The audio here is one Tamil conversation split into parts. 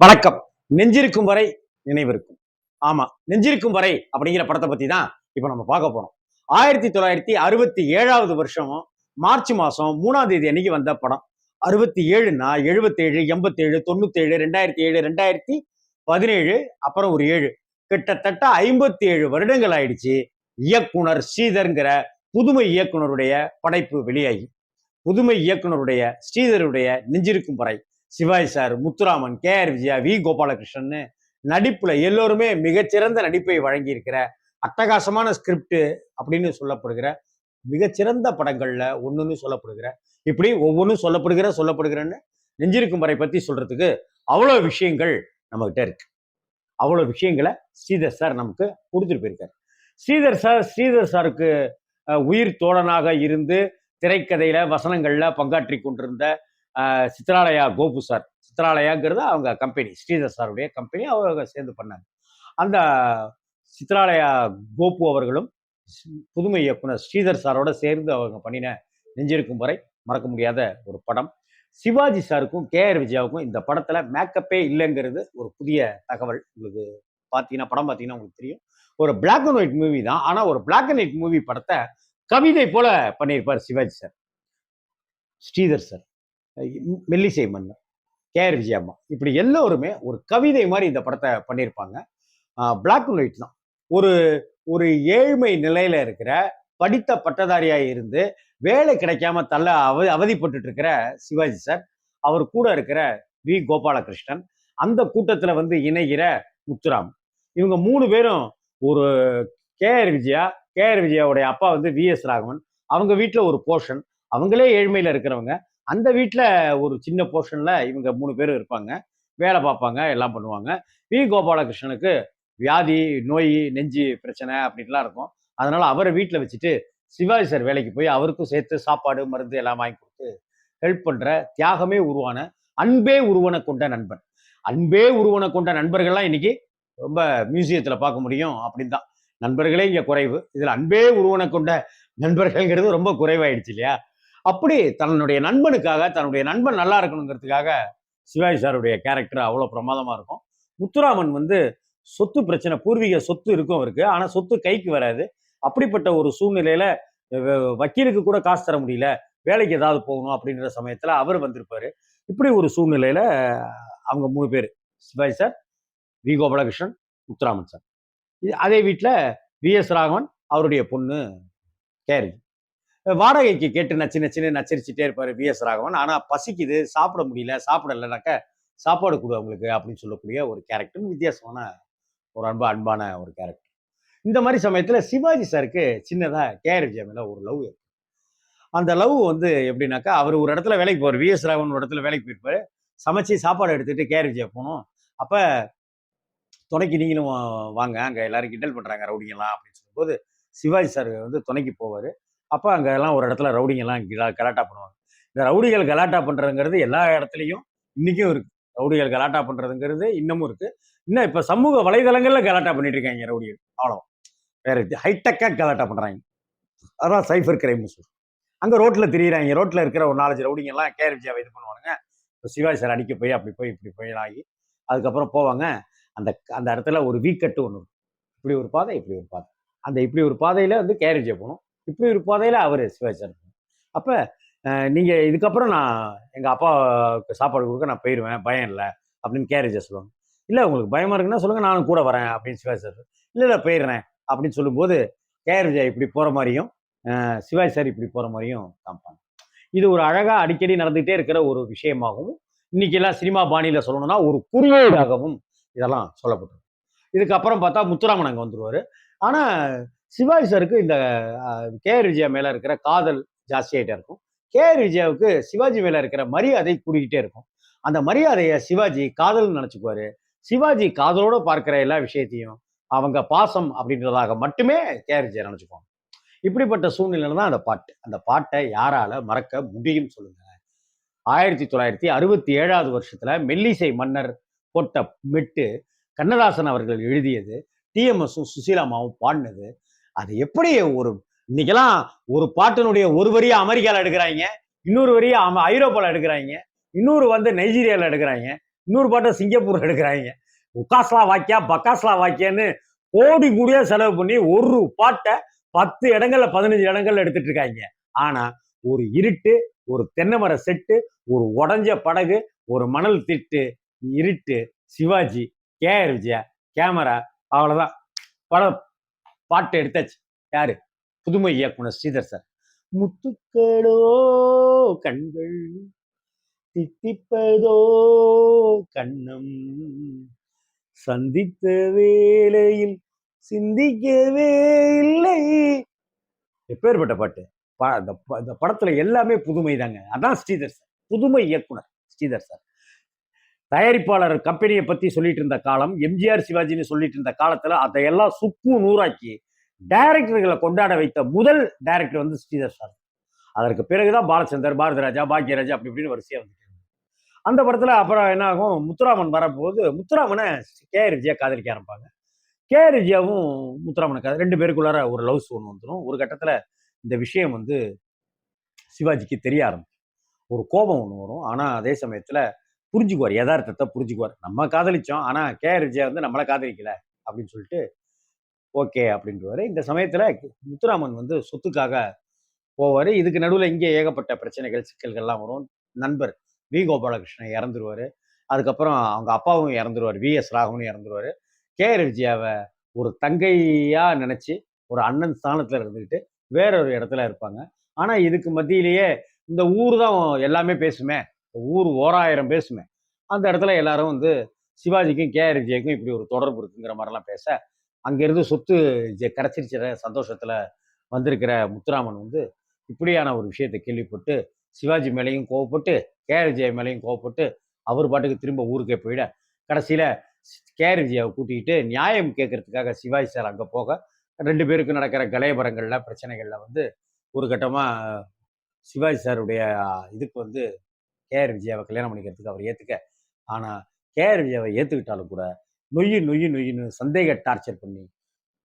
வணக்கம். நெஞ்சிருக்கும் வரை நினைவிருக்கும். ஆமா நெஞ்சிருக்கும் வரை அப்படிங்கிற படத்தை பத்தி தான் இப்போ நம்ம பார்க்க போறோம். ஆயிரத்தி தொள்ளாயிரத்தி அறுபத்தி ஏழாவது வருஷம் மார்ச் மாசம் மூணாம் தேதி அன்னைக்கு வந்த படம். அறுபத்தி ஏழுனா எழுபத்தேழு எண்பத்தேழு தொண்ணூத்தேழு ரெண்டாயிரத்தி ஏழு ரெண்டாயிரத்தி பதினேழு அப்புறம் ஒரு ஏழு. கிட்டத்தட்ட ஐம்பத்தி ஏழு வருடங்கள் ஆயிடுச்சு இயக்குனர் ஸ்ரீதர்ங்கிற புதுமை இயக்குனருடைய படைப்பு வெளியாகி. புதுமை இயக்குனருடைய ஸ்ரீதருடைய நெஞ்சிருக்கும் வரை. Sivaji sir Muthuraman K R Vijaya V. Gopalakrishnan நடிப்புல எல்லோருமே மிகச்சிறந்த நடிப்பை வழங்கியிருக்கிற அட்டகாசமான ஸ்கிரிப்ட் அப்படின்னு சொல்லப்படுகிற மிகச்சிறந்த படங்கள்ல ஒன்றுன்னு சொல்லப்படுகிற இப்படி ஒவ்வொன்றும் சொல்லப்படுகிற சொல்லப்படுகிறன்னு நெஞ்சிருக்கும் வரை பத்தி சொல்றதுக்கு அவ்வளோ விஷயங்கள் நம்மகிட்ட இருக்கு. அவ்வளோ விஷயங்களை ஸ்ரீதர் சார் நமக்கு கொடுத்துட்டு போயிருக்காரு. ஸ்ரீதர் சார் ஸ்ரீதர் சாருக்கு உயிர் தோழனாக இருந்து திரைக்கதையில வசனங்கள்ல பங்காற்றி கொண்டிருந்த சித்ராலயா கோபு சார். சித்ராலயாங்கிறது அவங்க கம்பெனி ஸ்ரீதர் சாருடைய கம்பெனி அவங்க சேர்ந்து பண்ணாங்க. அந்த சித்ராலயா கோபு அவர்களும் புதுமை இயக்குனர் ஸ்ரீதர் சாரோட சேர்ந்து அவங்க பண்ணின நெஞ்சிருக்கும் வரை மறக்க முடியாத ஒரு படம். சிவாஜி சாருக்கும் கே ஆர் விஜயாவுக்கும் இந்த படத்துல மேக்கப்பே இல்லைங்கிறது ஒரு புதிய தகவல் உங்களுக்கு பார்த்தீங்கன்னா படம் பார்த்தீங்கன்னா உங்களுக்கு தெரியும். ஒரு பிளாக் அண்ட் ஒயிட் மூவி தான். ஆனால் ஒரு பிளாக் அண்ட் ஒயிட் மூவி படத்தை கவிதை போல பண்ணியிருப்பார் சிவாஜி சார். ஸ்ரீதர் சார். மெல்லிசை மன்னர் கேஆர் விஜயம்மா இப்படி எல்லோருமே ஒரு கவிதை மாதிரி இந்த படத்தை பண்ணியிருப்பாங்க. பிளாக் அண்ட் ஒயிட் தான். ஒரு ஒரு ஏழ்மை நிலையில இருக்கிற படித்த பட்டதாரியாக இருந்து வேலை கிடைக்காம தள்ள அவ அவதிப்பட்டு இருக்கிற சிவாஜி சார் அவர் கூட இருக்கிற வி கோபாலகிருஷ்ணன் அந்த கூட்டத்தில் வந்து இணைகிற முத்துராம் இவங்க மூணு பேரும் ஒரு கேஆர் விஜயா கேஆர் விஜயாவுடைய அப்பா வந்து வி எஸ் ராகவன். அவங்க வீட்டில் ஒரு போர்ஷன் அவங்களே ஏழ்மையில் இருக்கிறவங்க. அந்த வீட்டில் ஒரு சின்ன போர்ஷனில் இவங்க மூணு பேரும் இருப்பாங்க. வேலை பார்ப்பாங்க எல்லாம் பண்ணுவாங்க. வி கோபாலகிருஷ்ணனுக்கு வியாதி நோய் நெஞ்சு பிரச்சனை அப்படின்லாம் இருக்கும். அதனால அவரை வீட்டில் வச்சுட்டு சிவாஜி சார் வேலைக்கு போய் அவருக்கும் சேர்த்து சாப்பாடு மருந்து எல்லாம் வாங்கி கொடுத்து ஹெல்ப் பண்ணுற தியாகமே உருவான அன்பே உருவனை கொண்ட நண்பன். அன்பே உருவனை கொண்ட நண்பர்கள்லாம் இன்னைக்கு ரொம்ப மியூசியத்தில் பார்க்க முடியும் அப்படின்னு தான் நண்பர்களே இங்கே குறைவு. இதில் அன்பே உருவனை கொண்ட நண்பர்கள்ங்கிறது ரொம்ப குறைவாயிடுச்சு இல்லையா? அப்படி தன்னுடைய நண்பனுக்காக தன்னுடைய நண்பன் நல்லா இருக்கணுங்கிறதுக்காக சிவாஜி சாருடைய கேரக்டர் அவ்வளோ பிரமாதமாக இருக்கும். முத்துராமன் வந்து சொத்து பிரச்சனை பூர்வீக சொத்து இருக்கும் அவருக்கு. ஆனால் சொத்து கைக்கு வராது. அப்படிப்பட்ட ஒரு சூழ்நிலையில வக்கீலுக்கு கூட காசு தர முடியல. வேலைக்கு ஏதாவது போகணும் அப்படின்ற சமயத்தில் அவர் வந்திருப்பாரு. இப்படி ஒரு சூழ்நிலையில அவங்க மூணு பேர் Sivaji sir V. Gopalakrishnan Muthuraman sir. இது- அதே வீட்டில் வி. எஸ். ராகவன் அவருடைய பொண்ணு கேரி. வாடகைக்கு கேட்டு நச்சு நச்சுன்னு நச்சரிச்சுட்டே இருப்பார் விஎஸ் ராகவன். ஆனால் பசிக்குது சாப்பிட முடியல சாப்பிடலைனாக்க சாப்பாடு கொடு அவங்களுக்கு அப்படின்னு சொல்லக்கூடிய ஒரு கேரக்டர் வித்தியாசமான ஒரு அன்பா அன்பான ஒரு கேரக்டர் இந்த மாதிரி சமயத்தில் சிவாஜி சாருக்கு சின்னதாக கேஆர் விஜயா மேல ஒரு லவ் இருக்கு. அந்த லவ் வந்து எப்படின்னாக்கா அவர் ஒரு இடத்துல வேலைக்கு போவார் விஎஸ் ராகவன் ஒரு இடத்துல வேலைக்கு போயிருப்பாரு. சமைச்சு சாப்பாடு எடுத்துட்டு கேஆர் விஜயா போகணும். அப்போ துணைக்கு நீங்களும் வாங்க அங்கே எல்லாரும் கிண்டல் பண்ணுறாங்க ரவுடிங்கெல்லாம் அப்படின்னு சொல்லும்போது சிவாஜி சார் வந்து துணைக்கு போவார். அப்போ அங்கே எல்லாம் ஒரு இடத்துல ரவுடிங்கெல்லாம் கலாட்டா பண்ணுவாங்க. இந்த ரவுடிகள் கலாட்டா பண்ணுறதுங்கிறது எல்லா இடத்துலையும் இன்றைக்கும் இருக்குது ரவுடிகள் கலாட்டா பண்ணுறதுங்கிறது இன்னமும் இருக்குது இன்னும் இப்போ சமூக வலைதளங்களில் கலாட்டா பண்ணிட்டு இருக்காங்க ரவுடிகள். அவ்வளோ வேற ஹைடெக்காக கலாட்டா பண்ணுறாங்க அதான் சைஃபர் கிரைம் சொல்லுவோம் அங்கே ரோட்டில் திரியிறாங்க. ரோட்டில் இருக்கிற ஒரு நாலஞ்சு ரவுடிங்கெல்லாம் கேர் இது பண்ணுவானுங்க. இப்போ சிவாஜி சார் அடிக்க போய் அப்படி போய் இப்படி போய் ஆகி அதுக்கப்புறம் போவாங்க. அந்த அந்த இடத்துல ஒரு வீக்கட்டு ஒன்று இப்படி ஒரு பாதை இப்படி ஒரு பாதை. அந்த இப்படி ஒரு பாதையில் வந்து கேர் போகணும். இப்படி ஒரு அவர் சிவாச்சாரம் அப்போ நீங்கள் இதுக்கப்புறம் நான் எங்கள் அப்பாவுக்கு சாப்பாடு கொடுக்க நான் போயிடுவேன் பயம் இல்லை அப்படின்னு கேரேஜை சொல்லுவாங்க. இல்லை உங்களுக்கு பயமாக இருக்குன்னா சொல்லுங்கள் நானும் கூட வரேன் அப்படின்னு சிவாஜி இல்லை இல்லை போயிடுறேன் அப்படின்னு சொல்லும்போது கேரேஜை இப்படி போகிற மாதிரியும் சிவாஜி சார் இப்படி போகிற மாதிரியும் காமிப்பாங்க. இது ஒரு அழகாக அடிக்கடி நடந்துகிட்டே இருக்கிற ஒரு விஷயமாகவும் இன்னைக்கெல்லாம் சினிமா பாணியில் சொல்லணும்னா ஒரு குறியீடாகவும் இதெல்லாம் சொல்லப்பட்டிருக்கு. இதுக்கப்புறம் பார்த்தா முத்துராமன் அங்கே வந்துடுவார் ஆனால் சிவாஜி சாருக்கு இந்த கேஆர் விஜயா மேலே இருக்கிற காதல் ஜாஸ்தியாயிட்டே இருக்கும். கேஆர் விஜயாவுக்கு சிவாஜி மேலே இருக்கிற மரியாதை கூடிக்கிட்டே இருக்கும். அந்த மரியாதையை சிவாஜி காதல்னு நினச்சிக்குவாரு. சிவாஜி காதலோட பார்க்கிற எல்லா விஷயத்தையும் அவங்க பாசம் அப்படின்றதாக மட்டுமே கேஆர் விஜயா நினச்சிக்குவாங்க. இப்படிப்பட்ட சூழ்நிலையில தான் அந்த பாட்டு. அந்த பாட்டை யாரால மறக்க முடியும் சொல்லுங்க ஆயிரத்தி தொள்ளாயிரத்தி அறுபத்தி ஏழாவது வருஷத்துல மெல்லிசை மன்னர் போட்ட மெட்டு கண்ணதாசன் அவர்கள் எழுதியது. டிஎம்எஸும் சுசீலாமாவும் பாடினது. அது எப்படி ஒரு இன்னைக்கெல்லாம் ஒரு பாட்டினுடைய ஒரு வரியை அமெரிக்காவில் எடுக்கிறாங்க இன்னொரு வரியை அம- ஐரோப்பாவில் எடுக்கிறாங்க இன்னொரு வந்து நைஜீரியாவில் எடுக்கிறாங்க இன்னொரு பாட்டை சிங்கப்பூரில் எடுக்கிறாங்க. உக்காஸ்லா வாக்கியா பக்காஸ்லா வாக்கியான்னு கோடி கூடிய செலவு பண்ணி ஒரு பாட்டை பத்து இடங்கள்ல பதினஞ்சு இடங்கள்ல எடுத்துட்டு இருக்காங்க. ஆனா ஒரு இருட்டு ஒரு தென்னை மர செட்டு ஒரு உடஞ்ச படகு ஒரு மணல் திட்டு இருட்டு சிவாஜி கேஆர் விஜயா கேமரா அவ்வளவுதான். படம் பாட்டு எடுத்தாச்சு. யாரு? புதுமை இயக்குனர் ஸ்ரீதர் சார். முத்துக்களோ கண்கள் தித்திப்பதோ கண்ணம். சந்தித்த வேளையில் சிந்திக்கவே இல்லை. எப்பேற்பட்ட பாட்டு? ப- இந்த ப- இந்த படத்துல எல்லாமே புதுமை தாங்க அதான் ஸ்ரீதர் சார். புதுமை இயக்குனர் ஸ்ரீதர் சார். தயாரிப்பாளர் கம்பெனியை பத்தி சொல்லிட்டு இருந்த காலம் எம்ஜிஆர் சிவாஜின்னு சொல்லிட்டு இருந்த காலத்துல அதையெல்லாம் சுக்கு நூறாக்கி டைரக்டர்களை கொண்டாட வைத்த முதல் டைரக்டர் வந்து ஸ்ரீதர் சார். அதற்கு பிறகுதான் பாலச்சந்தர் பாரதிராஜா பாக்யராஜா அப்படி இப்படின்னு வரிசையா வந்துட்டு அந்த படத்துல அப்புறம் என்ன ஆகும்? முத்துராமன் வரப்போது முத்துராமனை கே ஆர் விஜயா காதலிக்க ஆரம்பிப்பாங்க. கே ஆர் விஜயாவும் முத்துராமனை காதல் ரெண்டு பேருக்குள்ளார ஒரு லவ்ஸ் ஒன்று வந்துடும் ஒரு கட்டத்துல இந்த விஷயம் வந்து சிவாஜிக்கு தெரிய ஆரம்பிச்சு ஒரு கோபம் ஒன்று வரும். ஆனா அதே சமயத்துல புரிஞ்சுக்குவார் யதார்த்தத்தை புரிஞ்சுக்குவார். நம்ம காதலிச்சோம் ஆனா கே ஆர் விஜயா வந்து நம்மளை காதலிக்கல அப்படின்னு சொல்லிட்டு ஓகே அப்படின்றவாரு. இந்த சமயத்துல முத்துராமன் வந்து சொத்துக்காக போவாரு. இதுக்கு நடுவில் இங்கே ஏகப்பட்ட பிரச்சனைகள் சிக்கல்கள்லாம் வரும். நண்பர் வி. கோபாலகிருஷ்ணன் இறந்துருவாரு. அதுக்கப்புறம் அவங்க அப்பாவும் இறந்துருவார். வி. எஸ். ராகவனும் இறந்துருவாரு. கே ஆர் விஜயாவை ஒரு தங்கையா நினைச்சு ஒரு அண்ணன் ஸ்தானத்துல இருந்துக்கிட்டு வேற ஒரு இடத்துல இருப்பாங்க. ஆனா இதுக்கு மத்தியிலேயே இந்த ஊர் தான் எல்லாமே பேசுமே. ஊர் ஓராயிரம் பேசுமே. அந்த இடத்துல எல்லாரும் வந்து சிவாஜிக்கும் கேஆர் விஜய்க்கும் இப்படி ஒரு தொடர்பு இருக்குங்கிற மாதிரிலாம் பேச அங்கேருந்து சொத்து ஜெ- சந்தோஷத்தில் வந்திருக்கிற முத்துராமன் வந்து இப்படியான ஒரு விஷயத்தை கேள்விப்பட்டு சிவாஜி மேலேயும் கோவப்பட்டு கே விஜய் மேலேயும் கோவப்பட்டு அவர் பாட்டுக்கு திரும்ப ஊருக்கே போயிட கடைசியில் கே விஜயாவை கூட்டிக்கிட்டு நியாயம் கேட்கறதுக்காக சிவாஜி சார் அங்கே போக ரெண்டு பேருக்கு நடக்கிற கலையபரங்களில் பிரச்சனைகளில் வந்து ஒரு கட்டமாக சிவாஜி சாருடைய இதுக்கு வந்து கேஆர் விஜயாவை கல்யாணம் பண்ணிக்கிறதுக்கு அவர் ஏற்றுக்க ஆனால் கேஆர் விஜயாவை ஏற்றுக்கிட்டாலும் கூட நொய்யு நொய்யு நொய்யுன்னு சந்தேக டார்ச்சர் பண்ணி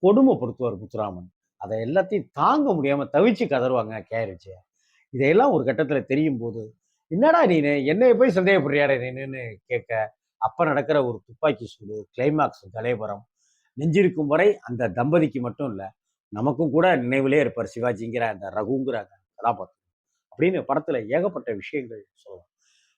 கொடுமைப்படுத்துவார் முத்துராமன். அதை எல்லாத்தையும் தாங்க முடியாமல் தவிச்சு கதருவாங்க கே ஆர் விஜயா. இதையெல்லாம் ஒரு கட்டத்தில் தெரியும் போது என்னடா நீனு? என்னைய போய் சந்தேகப்படுறியாடா நீனுன்னு கேட்க அப்போ நடக்கிற ஒரு துப்பாக்கி சூடு கிளைமாக்ஸ் கலைபரம் நெஞ்சிருக்கும் வரை அந்த தம்பதிக்கு மட்டும் இல்லை நமக்கும் கூட நினைவிலே இருப்பார் சிவாஜிங்கிற அந்த ரகுங்கிற அந்த கதாபாத்திரம். அப்படின்னு படத்தில் ஏகப்பட்ட விஷயங்கள் சொல்லலாம்.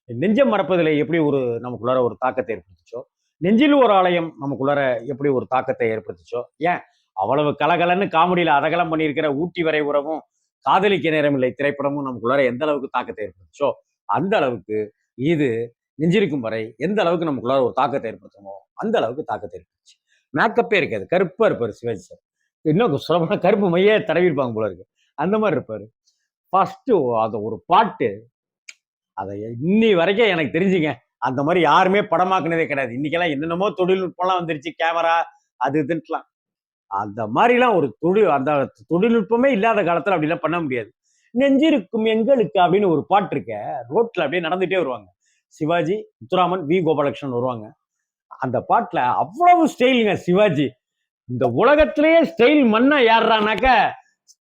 நெஞ்சம் மறப்பதில் எப்படி ஒரு நமக்குள்ளார ஒரு தாக்கத்தை ஏற்படுத்துச்சோ? நெஞ்சில் ஒரு ஆலயம் நமக்குள்ளார எப்படி ஒரு தாக்கத்தை ஏற்படுத்துச்சோ? ஏன்? அவ்வளவு கலகலன்னு காமெடியில் அதகலம் பண்ணியிருக்கிற ஊட்டி வரை உறவும் காதலிக்க நேரமில்லை திரைப்படமும் நமக்குள்ளார எந்த அளவுக்கு தாக்கத்தை ஏற்படுத்துச்சோ? அந்த அளவுக்கு இது நெஞ்சிருக்கும் வரை எந்த அளவுக்கு நமக்குள்ளார ஒரு தாக்கத்தை ஏற்படுத்தணுமோ அந்த அளவுக்கு தாக்கத்தை ஏற்படுத்துச்சு. மேக்கப்பே இருக்காது. கருப்பாக இருப்பார் சிவாஜி சார். இன்னும் சொல்லப்போனால் கருப்பு மையே தடவிருப்பாங்க போல இருக்கு. அந்த மாதிரி இருப்பார். ஃபஸ்ட்டு அந்த ஒரு பாட்டு அதை இன்னி வரைக்கும் எனக்கு தெரிஞ்சுங்க. அந்த மாதிரி யாருமே படமாக்குனதே கிடையாது. இன்னைக்கெல்லாம் என்னென்னமோ தொழில்நுட்பம்லாம் வந்துருச்சு. கேமரா அது இதுன்ட்டுலாம். அந்த மாதிரிலாம் ஒரு தொழில் அந்த தொழில்நுட்பமே இல்லாத காலத்துல அப்படிலாம் பண்ண முடியாது. நெஞ்சிருக்கும் எங்களுக்கு அப்படின்னு ஒரு பாட்டு இருக்க ரோட்ல அப்படியே நடந்துகிட்டே வருவாங்க. சிவாஜி முத்துராமன் வி. கோபாலகிருஷ்ணன் வருவாங்க. அந்த பாட்டில் அவ்வளவு ஸ்டைலுங்க சிவாஜி. இந்த உலகத்திலேயே ஸ்டைல் மண்ணா யாருறானாக்க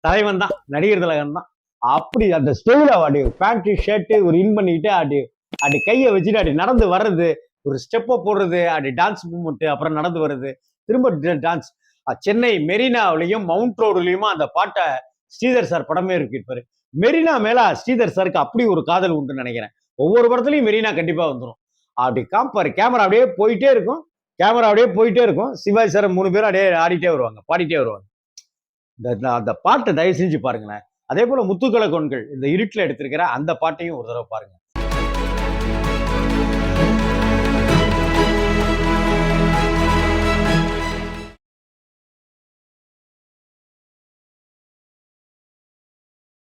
தலைவன் தான் நடிகர் திலகன் தான். அப்படி அந்த ஸ்டைல அப்படி பேண்ட் ஷர்ட்டு ஒரு இன் பண்ணிக்கிட்டு அப்படி அப்படி கையை வச்சுட்டு அப்படி நடந்து வர்றது ஒரு ஸ்டெப்பை போடுறது அப்படி டான்ஸ் மூமெண்ட் அப்புறம் நடந்து வர்றது திரும்ப டான்ஸ் சென்னை மெரினாவிலையும் மவுண்ட் ரோடுலையுமா அந்த பாட்டை ஸ்ரீதர் சார் படமே இருக்கு இருப்பாரு மெரினா மேல ஸ்ரீதர் சாருக்கு அப்படி ஒரு காதல் உண்டுன்னு நினைக்கிறேன். ஒவ்வொரு படத்துலையும் மெரினா கண்டிப்பா வந்துடும் அப்படி காம்பாரு கேமரா அப்படியே போயிட்டே இருக்கும். கேமரா அப்படியே போயிட்டே இருக்கும். சிவாஜி சார் மூணு பேரும் அப்படியே ஆடிட்டே வருவாங்க பாடிட்டே வருவாங்க. இந்த- அந்த பாட்டை தயவு செஞ்சு பாருங்களேன். அதே போல முத்துக்கள கொண்கள் இந்த இருட்டில் எடுத்திருக்கிற அந்த பாட்டையும் ஒரு தடவை பாருங்க.